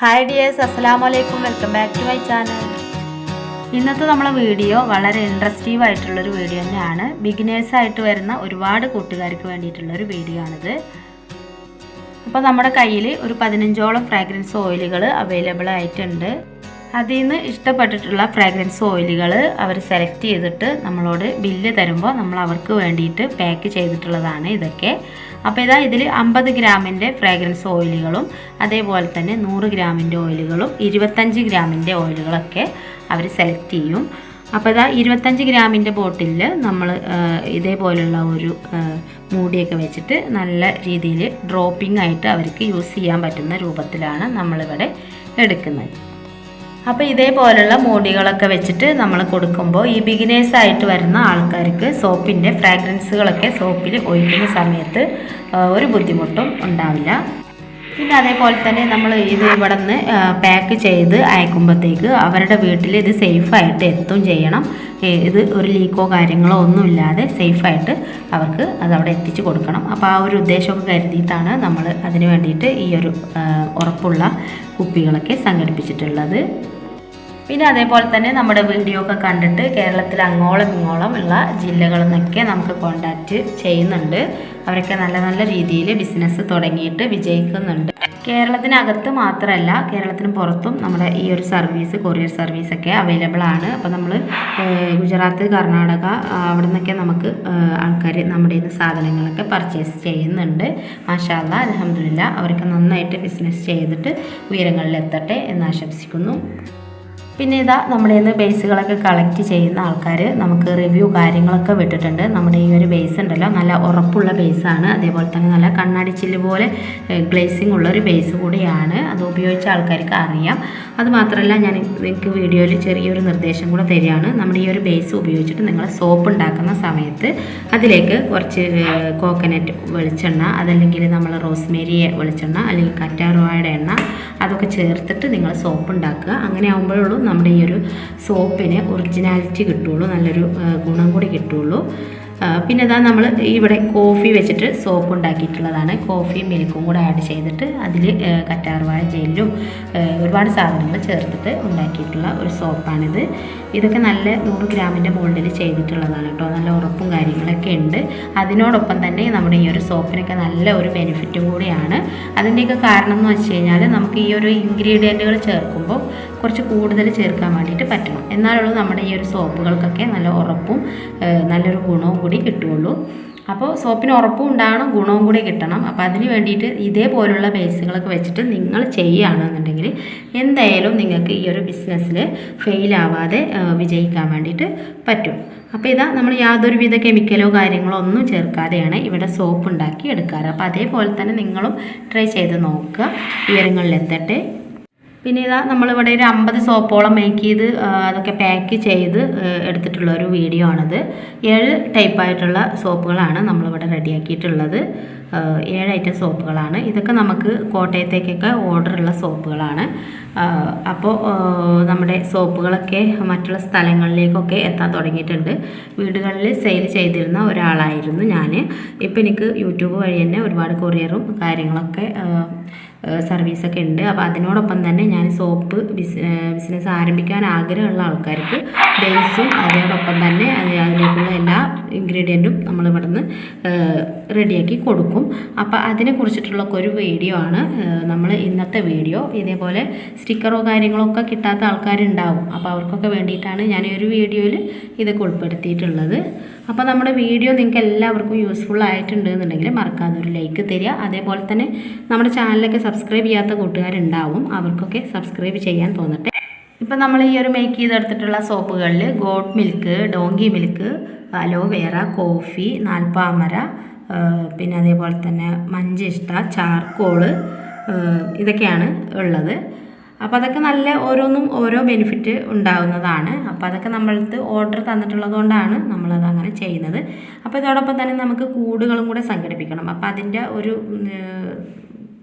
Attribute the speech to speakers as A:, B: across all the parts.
A: Hi dears അസ്സലാമു വലൈക്കും welcome back to my channel ഇന്നത്തെ നമ്മളെ വീഡിയോ വളരെ ഇൻട്രസ്റ്റീവ് ആയിട്ടുള്ളൊരു വീഡിയോ തന്നെയാണ്. ബിഗിനേഴ്സ് ആയിട്ട് വരുന്ന ഒരുപാട് കൂട്ടുകാർക്ക് വേണ്ടിയിട്ടുള്ളൊരു വീഡിയോ ആണിത്. അപ്പോൾ നമ്മുടെ കയ്യിൽ ഒരു പതിനഞ്ചോളം ഫ്രാഗ്രൻസ് ഓയിലുകൾ അവൈലബിൾ ആയിട്ടുണ്ട്. അതിൽ നിന്ന് ഇഷ്ടപ്പെട്ടിട്ടുള്ള ഫ്രാഗ്രൻസ് ഓയിലുകൾ അവർ സെലക്ട് ചെയ്തിട്ട് നമ്മളോട് ബില്ല് തരുമ്പോൾ നമ്മൾ അവർക്ക് വേണ്ടിയിട്ട് പാക്ക് ചെയ്തിട്ടുള്ളതാണ് ഇതൊക്കെ. അപ്പോൾ ഇതാ ഇതിൽ അമ്പത് ഗ്രാമിന്റെ ഫ്രാഗ്രൻസ് ഓയിലുകളും അതേപോലെ തന്നെ നൂറ് ഗ്രാമിന്റെ ഓയിലുകളും ഇരുപത്തഞ്ച് ഗ്രാമിന്റെ ഓയിലുകളൊക്കെ അവർ സെലക്ട് ചെയ്യും. അപ്പോൾ ഇതാ ഇരുപത്തഞ്ച് ഗ്രാമിന്റെ ബോട്ടിലിൽ നമ്മൾ ഇതേപോലെയുള്ള ഒരു മൂടിയൊക്കെ വെച്ചിട്ട് നല്ല രീതിയിൽ ഡ്രോപ്പിംഗ് ആയിട്ട് അവർക്ക് യൂസ് ചെയ്യാൻ പറ്റുന്ന രൂപത്തിലാണ് നമ്മളിവിടെ എടുക്കുന്നത്. അപ്പോൾ ഇതേപോലുള്ള മൂടികളൊക്കെ വെച്ചിട്ട് നമ്മൾ കൊടുക്കുമ്പോൾ ഈ ബിഗിനേഴ്സ് ആയിട്ട് വരുന്ന ആൾക്കാർക്ക് സോപ്പിന്റെ ഫ്രാഗ്രൻസുകളൊക്കെ സോപ്പിൽ ഒഴിക്കുന്ന സമയത്ത് ഒരു ബുദ്ധിമുട്ടും ഉണ്ടാവില്ല. പിന്നെ അതേപോലെ തന്നെ നമ്മൾ ഇത് ഇവിടെ നിന്ന് പാക്ക് ചെയ്ത് അയക്കുമ്പോഴത്തേക്ക് അവരുടെ വീട്ടിൽ ഇത് സേഫായിട്ട് എത്തും ചെയ്യണം. ഇത് ഒരു ലീക്കോ കാര്യങ്ങളോ ഒന്നുമില്ലാതെ സേഫായിട്ട് അവർക്ക് അത് അവിടെ എത്തിച്ചു കൊടുക്കണം. അപ്പോൾ ആ ഒരു ഉദ്ദേശമൊക്കെ കരുതിയിട്ടാണ് നമ്മൾ അതിന് വേണ്ടിയിട്ട് ഈ ഒരു ഉറപ്പുള്ള കുപ്പികളൊക്കെ സംഘടിപ്പിച്ചിട്ടുള്ളത്. പിന്നെ അതേപോലെ തന്നെ നമ്മുടെ വീഡിയോ ഒക്കെ കണ്ടിട്ട് കേരളത്തിൽ അങ്ങോളം ഇങ്ങോളം ഉള്ള ജില്ലകളിൽ നിന്നൊക്കെ നമുക്ക് കോണ്ടാക്റ്റ് ചെയ്യുന്നുണ്ട്. അവരൊക്കെ നല്ല നല്ല രീതിയിൽ ബിസിനസ് തുടങ്ങിയിട്ട് വിജയിക്കുന്നുണ്ട്. കേരളത്തിനകത്ത് മാത്രമല്ല കേരളത്തിന് പുറത്തും നമ്മുടെ ഈ ഒരു സർവീസ് കൊറിയർ സർവീസൊക്കെ അവൈലബിൾ ആണ്. അപ്പോൾ നമ്മൾ ഗുജറാത്ത് കർണാടക അവിടെ നിന്നൊക്കെ നമുക്ക് ആൾക്കാർ നമ്മുടെ ഇന്ന് സാധനങ്ങളൊക്കെ പർച്ചേസ് ചെയ്യുന്നുണ്ട്. മാഷാല്ല അലഹമില്ല അവരൊക്കെ നന്നായിട്ട് ബിസിനസ് ചെയ്തിട്ട് ഉയരങ്ങളിലെത്തട്ടെ എന്ന് ആശംസിക്കുന്നു. പിന്നെ ഇതാ നമ്മുടെ ഇന്ന് ബേസുകളൊക്കെ കളക്ട് ചെയ്യുന്ന ആൾക്കാർ നമുക്ക് റിവ്യൂ കാര്യങ്ങളൊക്കെ വിട്ടിട്ടുണ്ട്. നമ്മുടെ ഈ ഒരു ബേസ് ഉണ്ടല്ലോ നല്ല ഉറപ്പുള്ള ബേസാണ് അതേപോലെ തന്നെ നല്ല കണ്ണാടി ചില്ല് പോലെ ഗ്ലേസിംഗ് ഉള്ളൊരു ബേസ് കൂടിയാണ് അത് ഉപയോഗിച്ച ആൾക്കാർക്ക് അറിയാം. അത് മാത്രമല്ല ഞാൻ നിങ്ങൾക്ക് വീഡിയോയിൽ ചെറിയൊരു നിർദ്ദേശം കൂടെ തരികയാണ്. നമ്മുടെ ഈ ഒരു ബേസ് ഉപയോഗിച്ചിട്ട് നിങ്ങൾ സോപ്പ് ഉണ്ടാക്കുന്ന സമയത്ത് അതിലേക്ക് കുറച്ച് കോക്കനറ്റ് വെളിച്ചെണ്ണ അതല്ലെങ്കിൽ നമ്മൾ റോസ്മേരി വെളിച്ചെണ്ണ അല്ലെങ്കിൽ കറ്റാർവാഴയുടെ എണ്ണ അതൊക്കെ ചേർത്തിട്ട് നിങ്ങൾ സോപ്പ് ഉണ്ടാക്കുക. അങ്ങനെ ആകുമ്പോഴുള്ളൂ നമ്മുടെ ഈ ഒരു സോപ്പിന് ഒറിജിനാലിറ്റി കിട്ടുള്ളൂ നല്ലൊരു ഗുണം കൂടി കിട്ടുള്ളൂ. പിന്നെ ഇതാ നമ്മൾ ഇവിടെ കോഫി വെച്ചിട്ട് സോപ്പ് ഉണ്ടാക്കിയിട്ടുള്ളതാണ്. കോഫിയും മിൽക്കും കൂടെ ആഡ് ചെയ്തിട്ട് അതിൽ കറ്റാർവാഴ ജെല്ലും ഒരുപാട് സാധനങ്ങൾ ചേർത്തിട്ട് ഉണ്ടാക്കിയിട്ടുള്ള ഒരു സോപ്പാണിത്. ഇതൊക്കെ നല്ല നൂറ് ഗ്രാമിന്റെ മുകളിൽ ചെയ്തിട്ടുള്ളതാണ് കേട്ടോ. നല്ല ഉറപ്പും കാര്യങ്ങളൊക്കെ ഉണ്ട്. അതിനോടൊപ്പം തന്നെ നമ്മുടെ ഈ ഒരു സോപ്പിനൊക്കെ നല്ല ഒരു ബെനിഫിറ്റും കൂടിയാണ്. അതിന്റെയൊക്കെ കാരണം എന്ന് വെച്ച് കഴിഞ്ഞാൽ നമുക്ക് ഈ ഒരു ഇൻഗ്രീഡിയന്റുകൾ ചേർക്കുമ്പോൾ കുറച്ച് കൂടുതൽ ചേർക്കാൻ വേണ്ടിയിട്ട് പറ്റണം. എന്നാലുള്ളൂ നമ്മുടെ ഈ ഒരു സോപ്പുകൾക്കൊക്കെ നല്ല ഉറപ്പും നല്ലൊരു ഗുണവും കൂടി കിട്ടുകയുള്ളൂ. അപ്പോൾ സോപ്പിന് ഉറപ്പും ഉണ്ടാകണം ഗുണവും കൂടി കിട്ടണം. അപ്പോൾ അതിന് വേണ്ടിയിട്ട് ഇതേപോലുള്ള ബേസുകളൊക്കെ വെച്ചിട്ട് നിങ്ങൾ ചെയ്യുകയാണെന്നുണ്ടെങ്കിൽ എന്തായാലും നിങ്ങൾക്ക് ഈ ഒരു ബിസിനസ്സിൽ ഫെയിലാവാതെ വിജയിക്കാൻ വേണ്ടിയിട്ട് പറ്റും. അപ്പോൾ ഇതാ നമ്മൾ യാതൊരുവിധ കെമിക്കലോ കാര്യങ്ങളോ ഒന്നും ചേർക്കാതെയാണ് ഇവിടെ സോപ്പ് ഉണ്ടാക്കി എടുക്കാറ്. അപ്പോൾ അതേപോലെ തന്നെ നിങ്ങളും ട്രൈ ചെയ്ത് നോക്കുക. ഉയരങ്ങളിലെത്തട്ടെ പിന്നെ ഇതാ നമ്മളിവിടെ ഒരു അമ്പത് സോപ്പോളം മേക്ക് ചെയ്ത് അതൊക്കെ പാക്ക് ചെയ്ത് എടുത്തിട്ടുള്ള ഒരു വീഡിയോ ആണിത്. ഏഴ് ടൈപ്പായിട്ടുള്ള സോപ്പുകളാണ് നമ്മളിവിടെ റെഡിയാക്കിയിട്ടുള്ളത് ഏഴ് ഐറ്റം സോപ്പുകളാണ്. ഇതൊക്കെ നമുക്ക് കോട്ടയത്തേക്കൊക്കെ ഓർഡറുള്ള സോപ്പുകളാണ്. അപ്പോൾ നമ്മുടെ സോപ്പുകളൊക്കെ മറ്റുള്ള സ്ഥലങ്ങളിലേക്കൊക്കെ എത്താൻ തുടങ്ങിയിട്ടുണ്ട്. വീടുകളിൽ സെയിൽ ചെയ്തിരുന്ന ഒരാളായിരുന്നു ഞാൻ ഇപ്പോൾ എനിക്ക് യൂട്യൂബ് വഴി തന്നെ ഒരുപാട് കൊറിയറും കാര്യങ്ങളൊക്കെ സർവീസൊക്കെ ഉണ്ട്. അപ്പോൾ അതിനോടൊപ്പം തന്നെ ഞാൻ സോപ്പ് ബിസ് ബിസിനസ് ആരംഭിക്കാൻ ആഗ്രഹമുള്ള ആൾക്കാർക്ക് ബേസും അതിനോടൊപ്പം തന്നെ അത് അതിലേക്കുള്ള എല്ലാ ഇൻഗ്രീഡിയന്റും നമ്മൾ ഇവിടുന്ന് റെഡിയാക്കി കൊടുക്കും. അപ്പോൾ അതിനെ കുറിച്ചിട്ടുള്ള ഒരു വീഡിയോ ആണ്. നമ്മൾ ഇന്നത്തെ വീഡിയോ. ഇതേപോലെ സ്റ്റിക്കറോ കാര്യങ്ങളോ ഒക്കെ കിട്ടാത്ത ആൾക്കാരുണ്ടാവും. അപ്പോൾ അവർക്കൊക്കെ വേണ്ടിയിട്ടാണ് ഞാൻ ഈ ഒരു വീഡിയോയിൽ ഇതൊക്കെ ഉൾപ്പെടുത്തിയിട്ടുള്ളത്. അപ്പോൾ നമ്മുടെ വീഡിയോ നിങ്ങൾക്ക് എല്ലാവർക്കും യൂസ്ഫുൾ ആയിട്ടുണ്ട് എന്നുണ്ടെങ്കിൽ മറക്കാതെ ഒരു ലൈക്ക് തരിക. അതേപോലെ തന്നെ നമ്മുടെ ചാനലൊക്കെ സബ്സ്ക്രൈബ് ചെയ്യാത്ത കൂട്ടുകാരുണ്ടാവും. അവർക്കൊക്കെ സബ്സ്ക്രൈബ് ചെയ്യാൻ തോന്നട്ടെ. ഇപ്പം നമ്മൾ ഈ ഒരു മേക്ക് ചെയ്തെടുത്തിട്ടുള്ള സോപ്പുകളിൽ goat milk donkey milk aloe vera coffee നാൽപ്പാമര പിന്നെ അതേപോലെ തന്നെ മഞ്ചിഷ്ട ചാർക്കോൾ ഇതൊക്കെയാണ് ഉള്ളത്. അപ്പോൾ അതൊക്കെ നല്ല ഓരോന്നും ഓരോ ബെനിഫിറ്റ് ഉണ്ടാകുന്നതാണ് അപ്പോൾ അതൊക്കെ നമ്മൾക്ക് ഓർഡർ തന്നിട്ടുള്ളത് കൊണ്ടാണ് നമ്മളത് അങ്ങനെ ചെയ്യുന്നത്. അപ്പോൾ ഇതോടൊപ്പം തന്നെ നമുക്ക് കൂടുകളും കൂടെ സംഘടിപ്പിക്കണം. അപ്പോൾ അതിന്റെ ഒരു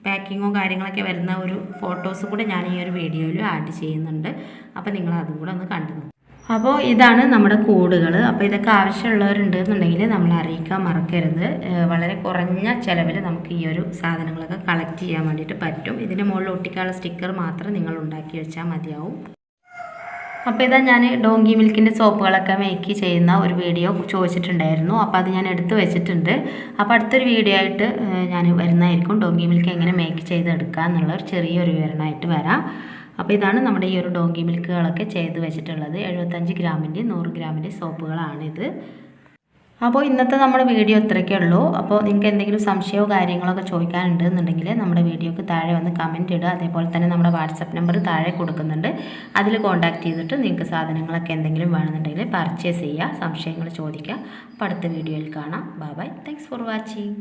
A: പാക്കിങ്ങോ കാര്യങ്ങളൊക്കെ വരുന്ന ഒരു ഫോട്ടോസ് കൂടെ ഞാൻ ഈ ഒരു വീഡിയോയിൽ ആഡ് ചെയ്യുന്നുണ്ട്. അപ്പോൾ നിങ്ങൾ അതും കൂടെ ഒന്ന് കണ്ടു അപ്പോൾ ഇതാണ് നമ്മുടെ കൂടുകൾ അപ്പോൾ ഇതൊക്കെ ആവശ്യമുള്ളവരുണ്ട് എന്നുണ്ടെങ്കിൽ നമ്മൾ അറിയിക്കാൻ മറക്കരുത്. വളരെ കുറഞ്ഞ ചിലവിൽ നമുക്ക് ഈ ഒരു സാധനങ്ങളൊക്കെ കളക്ട് ചെയ്യാൻ വേണ്ടിയിട്ട് പറ്റും. ഇതിന്റെ മുകളിൽ ഒട്ടിക്കാനുള്ള സ്റ്റിക്കർ മാത്രം നിങ്ങൾ ഉണ്ടാക്കി വെച്ചാൽ മതിയാവും. അപ്പോൾ ഇതാ ഞാൻ ഡോങ്കി മിൽക്കിന്റെ സോപ്പുകളൊക്കെ മേക്ക് ചെയ്യുന്ന ഒരു വീഡിയോ ചോദിച്ചിട്ടുണ്ടായിരുന്നു. അപ്പോൾ അത് ഞാൻ എടുത്തു വെച്ചിട്ടുണ്ട്. അപ്പോൾ അടുത്തൊരു വീഡിയോ ആയിട്ട് ഞാൻ വരുന്നതായിരിക്കും. ഡോങ്കി മിൽക്ക് എങ്ങനെ മേക്ക് ചെയ്തെടുക്കുക എന്നുള്ള ഒരു ചെറിയൊരു വിവരണമായിട്ട് വരാം. അപ്പോൾ ഇതാണ് നമ്മുടെ ഈ ഒരു ഡോങ്കി മിൽക്കുകളൊക്കെ ചെയ്ത് വെച്ചിട്ടുള്ളത്. എഴുപത്തഞ്ച് ഗ്രാമിന്റെ നൂറ് ഗ്രാമിന്റെ സോപ്പുകളാണിത്. അപ്പോൾ ഇന്നത്തെ നമ്മുടെ വീഡിയോ ഇത്രയൊക്കെ ഉള്ളൂ. അപ്പോൾ നിങ്ങൾക്ക് എന്തെങ്കിലും സംശയമോ കാര്യങ്ങളൊക്കെ ചോദിക്കാനുണ്ട് എന്നുണ്ടെങ്കിൽ നമ്മുടെ വീഡിയോക്ക് താഴെ വന്ന് കമന്റ് ഇടുക. അതേപോലെ തന്നെ നമ്മുടെ വാട്സപ്പ് നമ്പർ താഴെ കൊടുക്കുന്നുണ്ട്. അതിൽ കോൺടാക്ട് ചെയ്തിട്ട് നിങ്ങൾക്ക് സാധനങ്ങളൊക്കെ എന്തെങ്കിലും വേണമെന്നുണ്ടെങ്കിൽ പർച്ചേസ് ചെയ്യുക. സംശയങ്ങൾ ചോദിക്കുക. അപ്പോൾ അടുത്ത വീഡിയോയിൽ കാണാം. Bye bye thanks for watching